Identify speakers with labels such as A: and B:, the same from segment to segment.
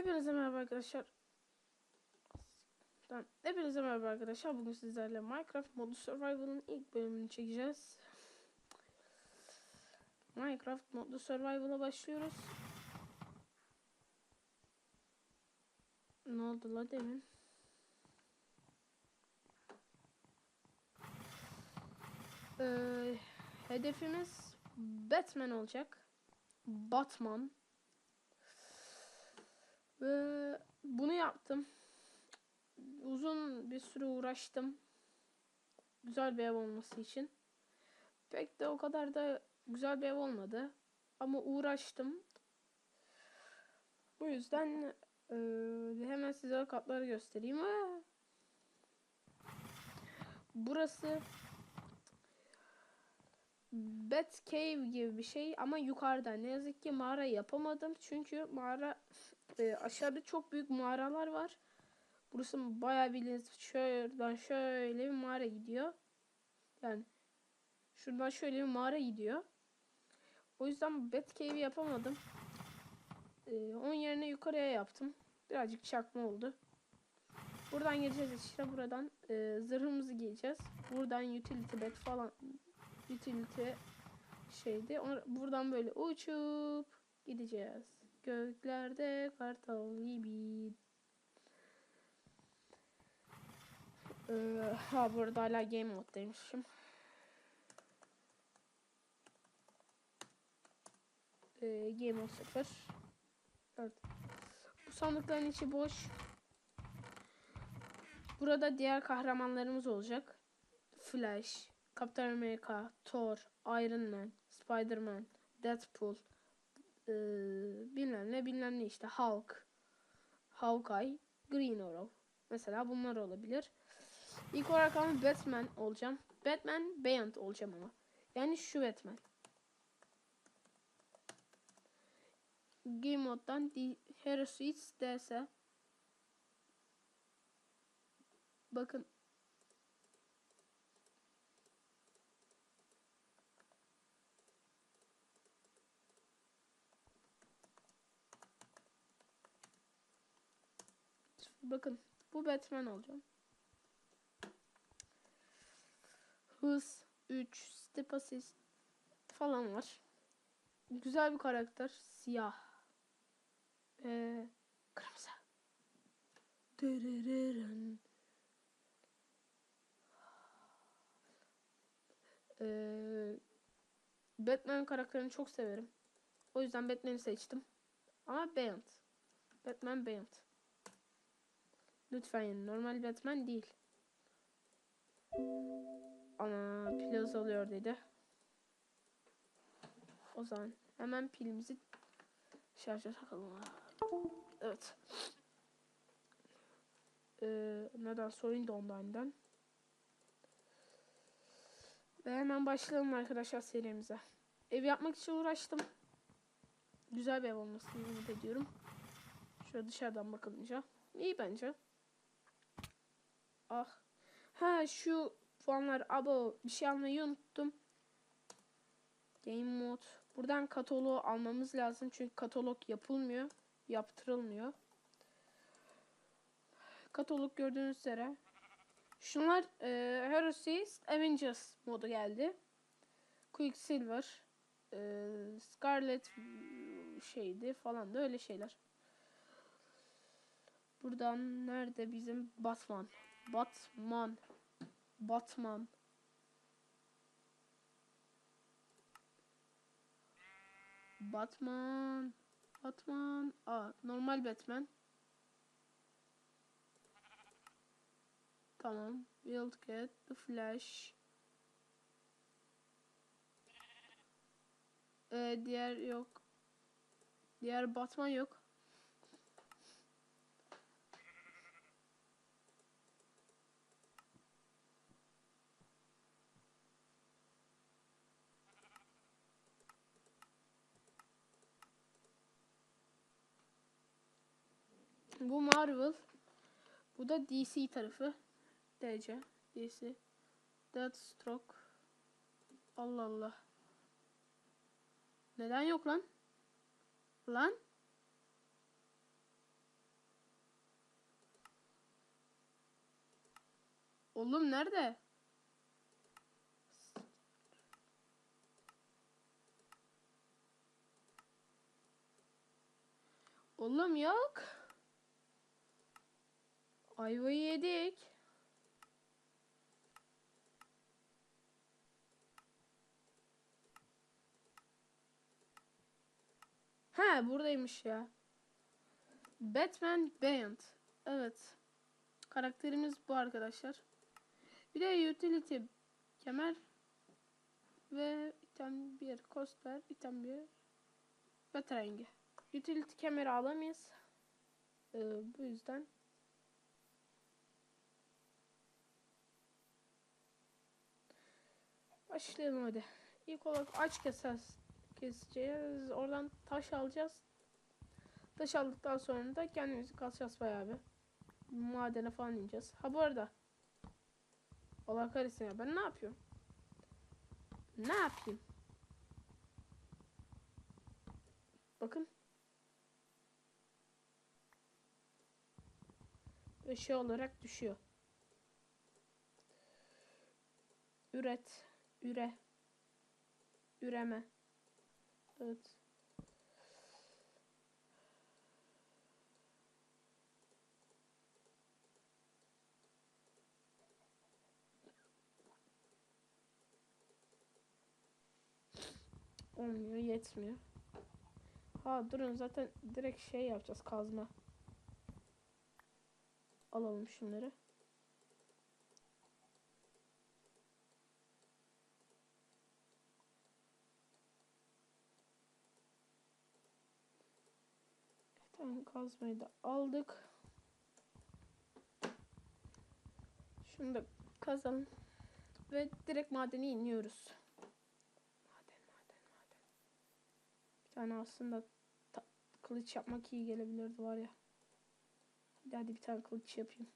A: Hepinize merhaba arkadaşlar. Hepinize merhaba arkadaşlar. Bugün sizlerle Minecraft modu Survival'ın ilk bölümünü çekeceğiz. Minecraft modu Survival'a başlıyoruz. Ne oldu la demin? Ee, hedefimiz Batman olacak. Batman. Ve bunu yaptım. Uzun bir süre uğraştım. Güzel bir ev olması için. Pek de o kadar da güzel bir ev olmadı. Ama uğraştım. Bu yüzden eee, hemen size katları göstereyim. Aa! Burası Bat Cave gibi bir şey ama yukarıdan. Ne yazık ki mağara yapamadım. Çünkü mağara e, aşağıda çok büyük mağaralar var. Burası bayağı bildiğiniz şuradan şöyle bir mağara gidiyor. Yani şuradan şöyle bir mağara gidiyor. O yüzden Bat Cave'i yapamadım. Ee, onun yerine yukarıya yaptım. Birazcık çakma oldu. Buradan gireceğiz işte buradan e, zırhımızı giyeceğiz. Buradan utility bed falan utility şeydi. Or- buradan böyle uçup gideceğiz. Göklerde kartal gibi. Ee, ha burada hala game moddaymışım. Ee, game mode 0. Evet. Bu sandıkların içi boş. Burada diğer kahramanlarımız olacak. Flash, Captain America, Thor, Iron Man, Spider-Man, Deadpool, ee, bilmem ne bilmem ne işte Hulk, Hawkeye, Green Arrow. Mesela bunlar olabilir. İlk olarak ama Batman olacağım. Batman Beyond olacağım ama. Yani şu Batman. Game moddan D- Hero Suits DS. Bakın. Bakın bu Batman olacağım. Hız 3, step assist falan var. Güzel bir karakter. Siyah. Ee, kırmızı. Dırırırın. Ee, Batman karakterini çok severim. O yüzden Batman'i seçtim. Ama Beyond. Batman Beyond. Lütfen normal Batman değil. Ana pil azalıyor dedi. O zaman hemen pilimizi şarja takalım. Evet. Ee, neden sorun da ondan. Ve hemen başlayalım arkadaşlar serimize. Ev yapmak için uğraştım. Güzel bir ev olmasını umut ediyorum. Şöyle dışarıdan bakılınca. İyi bence. Ah. Ha şu puanlar abo bir şey almayı unuttum. Game mode. Buradan kataloğu almamız lazım çünkü katalog yapılmıyor, yaptırılmıyor. Katalog gördüğünüz üzere. Şunlar e, Heroes Avengers modu geldi. Quicksilver, e, Scarlet şeydi falan da öyle şeyler. Buradan nerede bizim Batman? Batman. Batman. Batman. Batman. Aa, normal Batman. Tamam. Wildcat, The Flash. Ee, diğer yok. Diğer Batman yok. Bu Marvel. Bu da DC tarafı. DC. DC. Deathstroke. Allah Allah. Neden yok lan? Lan? Oğlum nerede? Oğlum yok. Ayvayı yedik. He buradaymış ya. Batman Band. Evet. Karakterimiz bu arkadaşlar. Bir de utility kemer ve item bir coaster, item bir batarya. Utility kemeri alamayız. Ee, bu yüzden başlayalım hadi. İlk olarak aç keseceğiz. Keseceğiz. Oradan taş alacağız. Taş aldıktan sonra da kendimizi kasacağız bayağı bir. Madene falan ineceğiz. Ha bu arada. Allah kahretsin ya ben ne yapıyorum? Ne yapayım? Bakın. Ve şey olarak düşüyor. Üret. Üre. Üreme. Evet. Olmuyor, yetmiyor. Ha durun zaten direkt şey yapacağız kazma. Alalım şunları. Tamam kazmayı da aldık. Şunu da kazalım. Ve direkt madene iniyoruz. Maden, maden, maden. Bir tane aslında kılıç yapmak iyi gelebilirdi var ya. Hadi, hadi bir tane kılıç yapayım.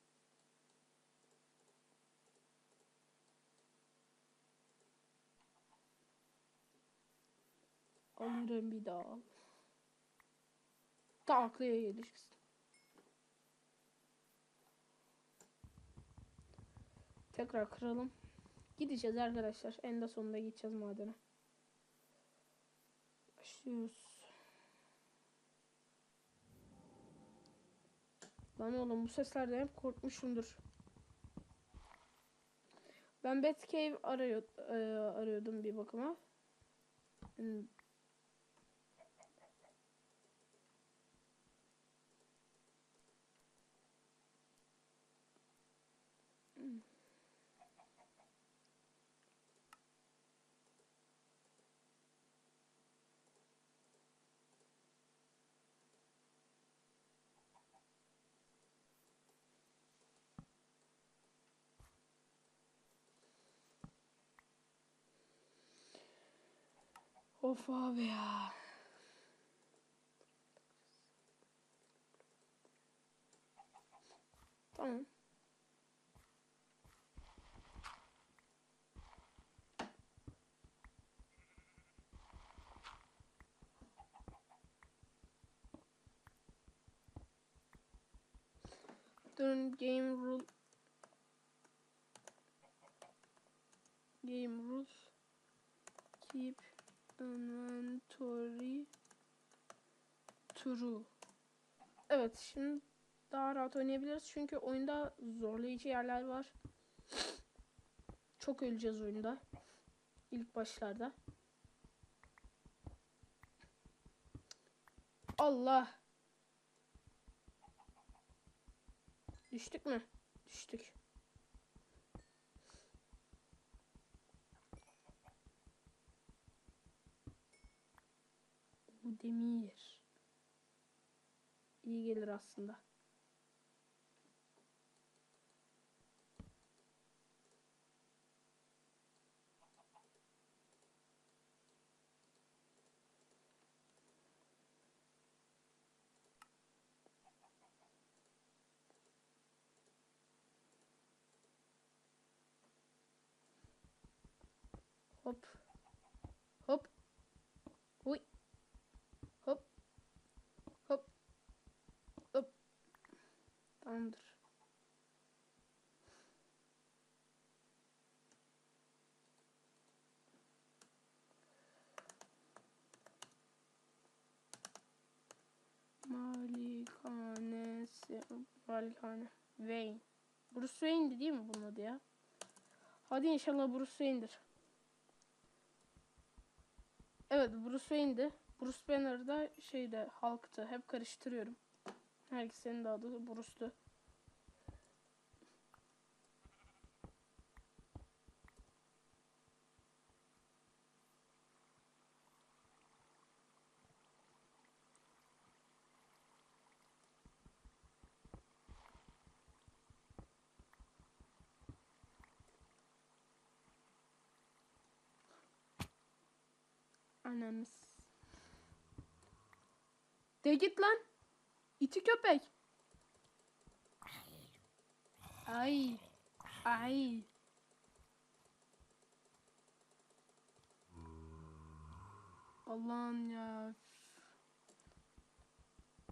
A: Alırım bir daha. Taklaya gelişsin. Tekrar kıralım. Gideceğiz arkadaşlar. En de sonunda gideceğiz madene. Başlıyoruz. Lan oğlum bu seslerden hep korkmuşumdur. Ben Batcave arıyor, e, arıyordum bir bakıma. Of abi ya. Tamam. Durun game rule game rules keep inventory true. Evet şimdi daha rahat oynayabiliriz çünkü oyunda zorlayıcı yerler var. Çok öleceğiz oyunda. İlk başlarda. Allah. Düştük mü? Düştük. Bu demir. İyi gelir aslında. Hop. Huy. Hop. Hop. Hop. Tamamdır. Malikane. Wayne. Bruce Wayne'di değil mi bunun adı ya? Hadi inşallah Bruce Wayne'dir. Evet Bruce Wayne'di. Bruce Banner da şeyde halktı. Hep karıştırıyorum. Herkesin de adı Bruce'tu. Annemiz. De git lan. İti köpek. Ay. Ay. Allah'ım ya.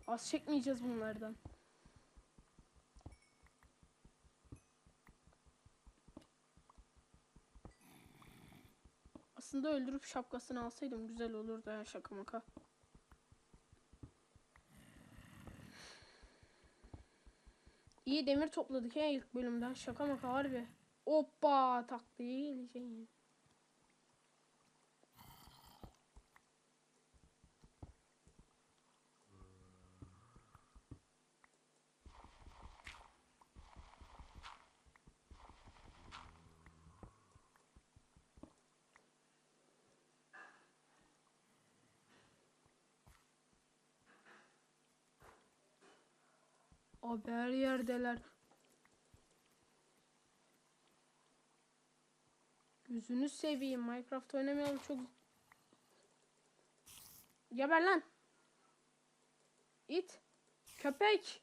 A: Az çekmeyeceğiz bunlardan. Aslında öldürüp şapkasını alsaydım güzel olurdu ya şaka maka. İyi demir topladık ya ilk bölümden. Şaka maka harbi. Hoppa taklaya geleceğim. Abi her yerdeler. Gözünü seveyim. Minecraft oynamayalım çok. Geber lan. İt. Köpek.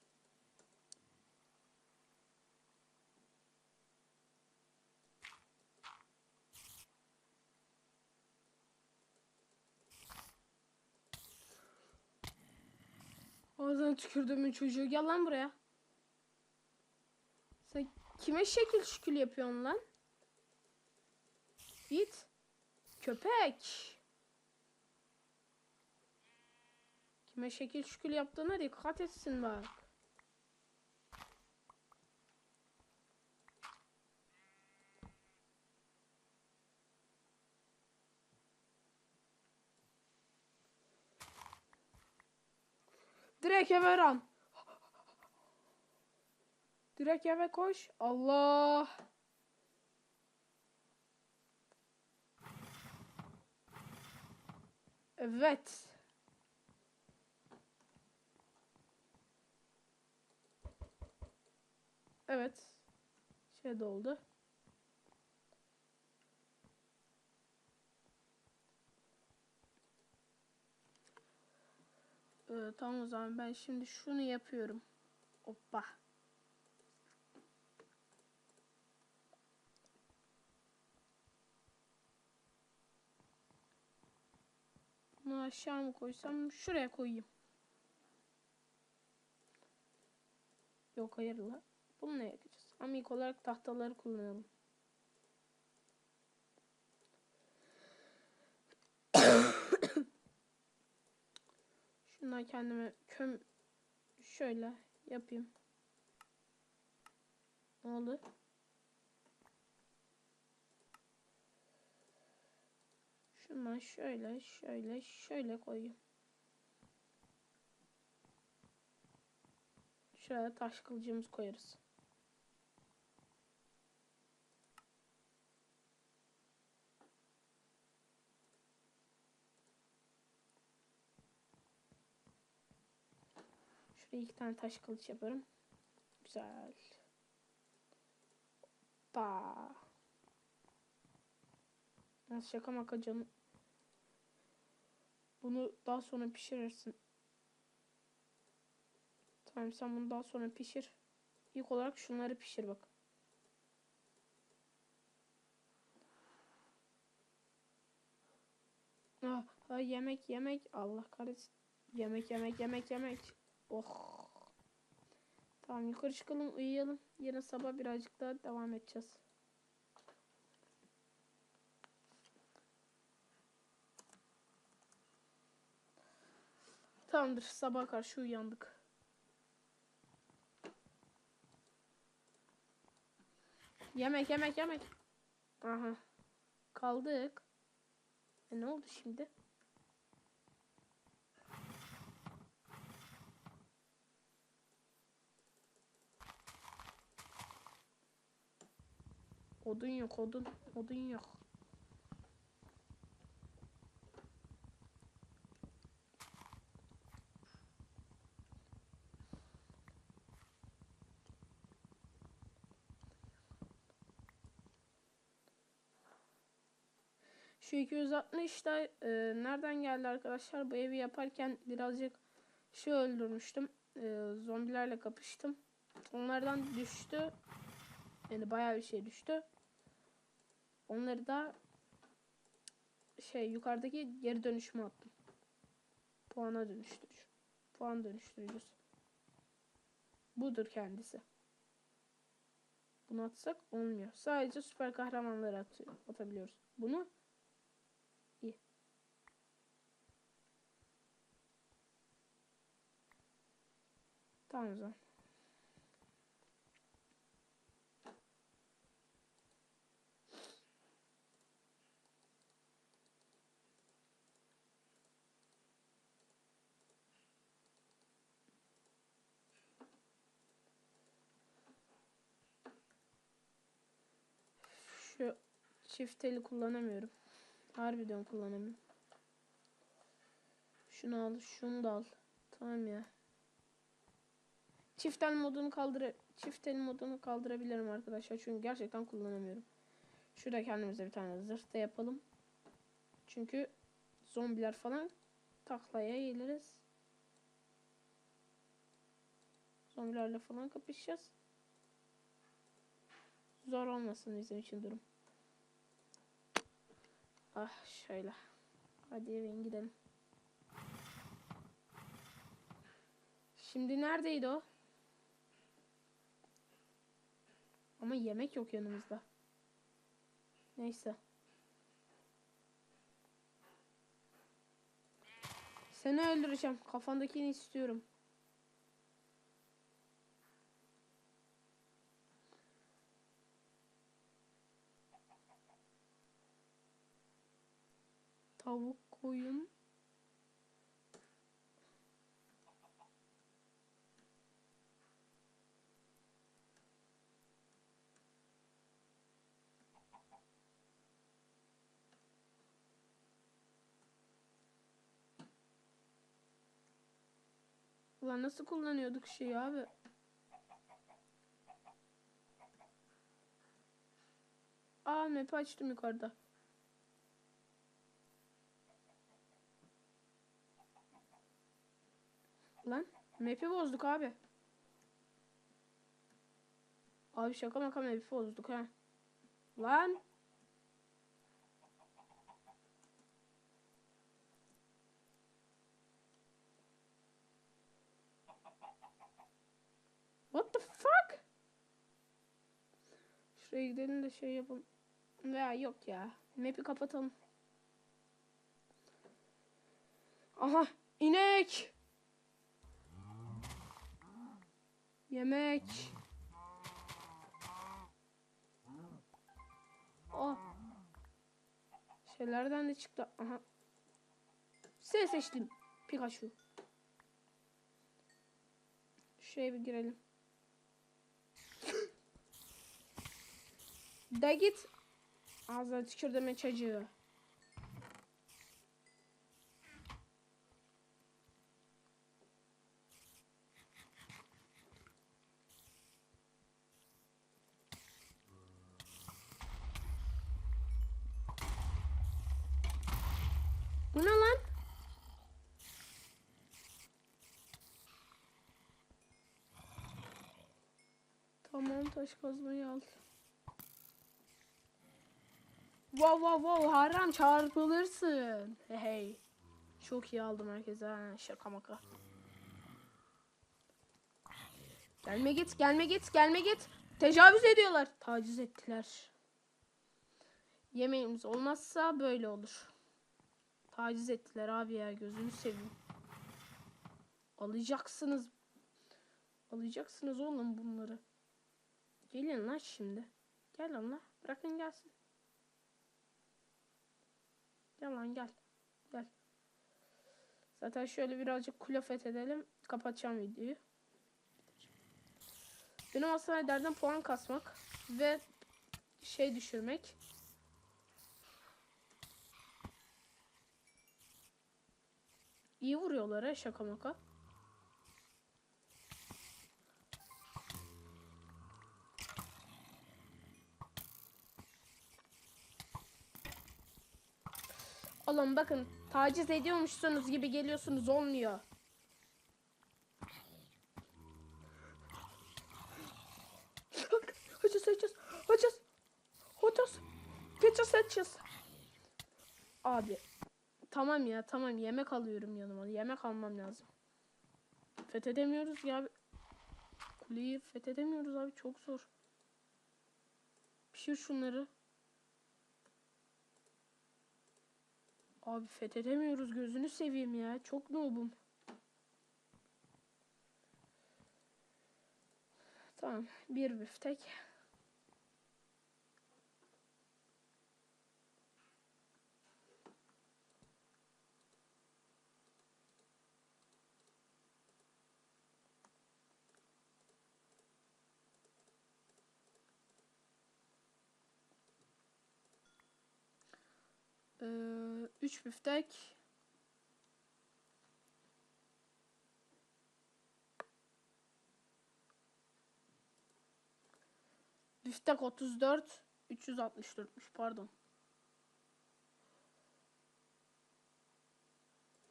A: Ağzına tükürdüğümün çocuğu. Gel lan buraya. Kime şekil şükül yapıyorsun lan? Git. Köpek. Kime şekil şükül yaptığına dikkat etsin bak. Direkt eve ran. Direkt eve koş. Allah. Evet. Evet. Şey doldu. Ee, tamam o zaman ben şimdi şunu yapıyorum. Hoppa. Bunu aşağı mı koysam? Şuraya koyayım. Yok hayır la. Bunu ne yapacağız? Ama ilk olarak tahtaları kullanalım. Şundan kendime köm şöyle yapayım. Ne oldu? Şundan şöyle şöyle şöyle koyayım. Şöyle taş kılıcımızı koyarız. Şuraya iki tane taş kılıç yaparım. Güzel. Ba. Nasıl şaka maka canım. Bunu daha sonra pişirirsin. Tamam sen bunu daha sonra pişir. İlk olarak şunları pişir bak. Ah, ah, yemek yemek Allah kahretsin. Yemek yemek yemek yemek. Oh. Tamam yukarı çıkalım uyuyalım. Yarın sabah birazcık daha devam edeceğiz. Tamamdır sabah karşı uyandık. Yemek yemek yemek. Aha. Kaldık. E ne oldu şimdi? Odun yok odun. Odun yok. Şu 260 da e, nereden geldi arkadaşlar? Bu evi yaparken birazcık şey öldürmüştüm. E, zombilerle kapıştım. Onlardan düştü. Yani bayağı bir şey düştü. Onları da şey yukarıdaki geri dönüşüme attım. Puana dönüştürücü. Puan dönüştürücüsü. Budur kendisi. Bunu atsak olmuyor. Sadece süper kahramanları atıyor, atabiliyoruz. Bunu iyi. Tamam o. Şu çift eli kullanamıyorum. Harbiden kullanamıyorum. Şunu al, şunu da al. Tamam ya. Çift el modunu kaldır çift el modunu kaldırabilirim arkadaşlar çünkü gerçekten kullanamıyorum. Şurada kendimize bir tane zırh da yapalım. Çünkü zombiler falan taklaya geliriz. Zombilerle falan kapışacağız. Zor olmasın bizim için durum. Ah şöyle. Hadi eve gidelim. Şimdi neredeydi o? Ama yemek yok yanımızda. Neyse. Seni öldüreceğim. Kafandakini istiyorum. Tavuk koyun. Ulan nasıl kullanıyorduk şeyi abi? Aa map'i açtım yukarıda. Lan map'i bozduk abi. Abi şaka maka map'i bozduk ha. Lan. What the fuck? Şuraya gidelim de şey yapalım. Veya yok ya. Map'i kapatalım. Aha inek. Yemek. Oh. Şeylerden de çıktı. Aha. Sen seçtim. Pikachu. Şuraya bir girelim. Da git. Ağzına tükürdüğümün çocuğu. Bu ne lan? Tamam taş kazmayı al. Wow wow wow haram çarpılırsın. Hey hey. Çok iyi aldım herkese. Ha, şaka maka. Gelme git gelme git gelme git. Tecavüz ediyorlar. Taciz ettiler. Yemeğimiz olmazsa böyle olur. Taciz ettiler abi ya gözünü seveyim. Alacaksınız. Alacaksınız oğlum bunları. Gelin lan şimdi. Gel lan la. Bırakın gelsin. Gel lan gel. Gel. Zaten şöyle birazcık kule fethedelim. Kapatacağım videoyu. Benim aslında derdim puan kasmak ve şey düşürmek. İyi vuruyorlar ha şaka maka. Oğlum bakın taciz ediyormuşsunuz gibi geliyorsunuz olmuyor. Hocas hocas hocas hocas geçeceğiz edeceğiz. Abi tamam ya tamam yemek alıyorum yanıma yemek almam lazım. Fethedemiyoruz ya. Kuleyi fethedemiyoruz abi çok zor. Pişir şunları. Abi fethedemiyoruz gözünü seveyim ya. Çok noobum. Tamam. Bir büftek. Ee, üç büftek. Büftek 34. 364'müş pardon.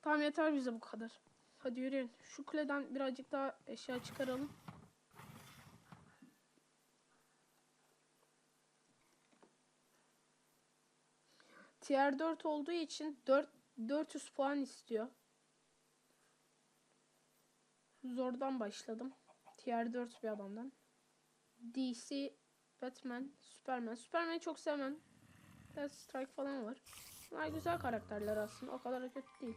A: Tamam yeter bize bu kadar. Hadi yürüyün. Şu kuleden birazcık daha eşya çıkaralım. Tier 4 olduğu için 4 400 puan istiyor. Zordan başladım. Tier 4 bir adamdan. DC, Batman, Superman. Superman'i çok sevmem. Death Strike falan var. Bunlar güzel karakterler aslında. O kadar da kötü değil.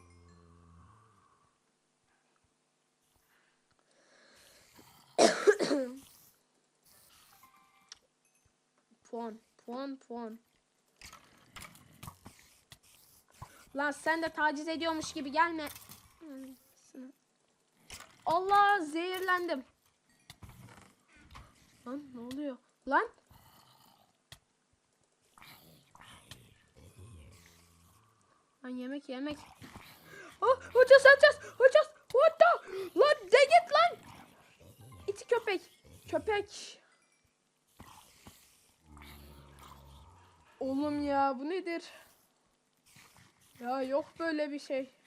A: puan, puan, puan. Lan sen de taciz ediyormuş gibi gelme. Allah zehirlendim. Lan ne oluyor? Lan. Lan yemek yemek. Oh, hocas hocas hocas. What the? Lan de git lan. İti köpek. Köpek. Oğlum ya bu nedir? Ya yok böyle bir şey.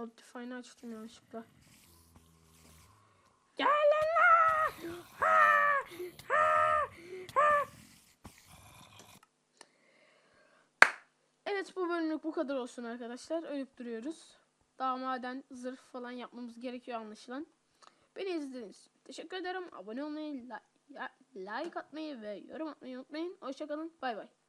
A: Optifine'ı açtım yanlışlıkla. Gelin lan! Ha! Ha! Ha! Evet bu bölümlük bu kadar olsun arkadaşlar. Ölüp duruyoruz. Daha maden zırh falan yapmamız gerekiyor anlaşılan. Beni izlediğiniz için teşekkür ederim. Abone olmayı, like atmayı ve yorum atmayı unutmayın. Hoşçakalın. Bay bay.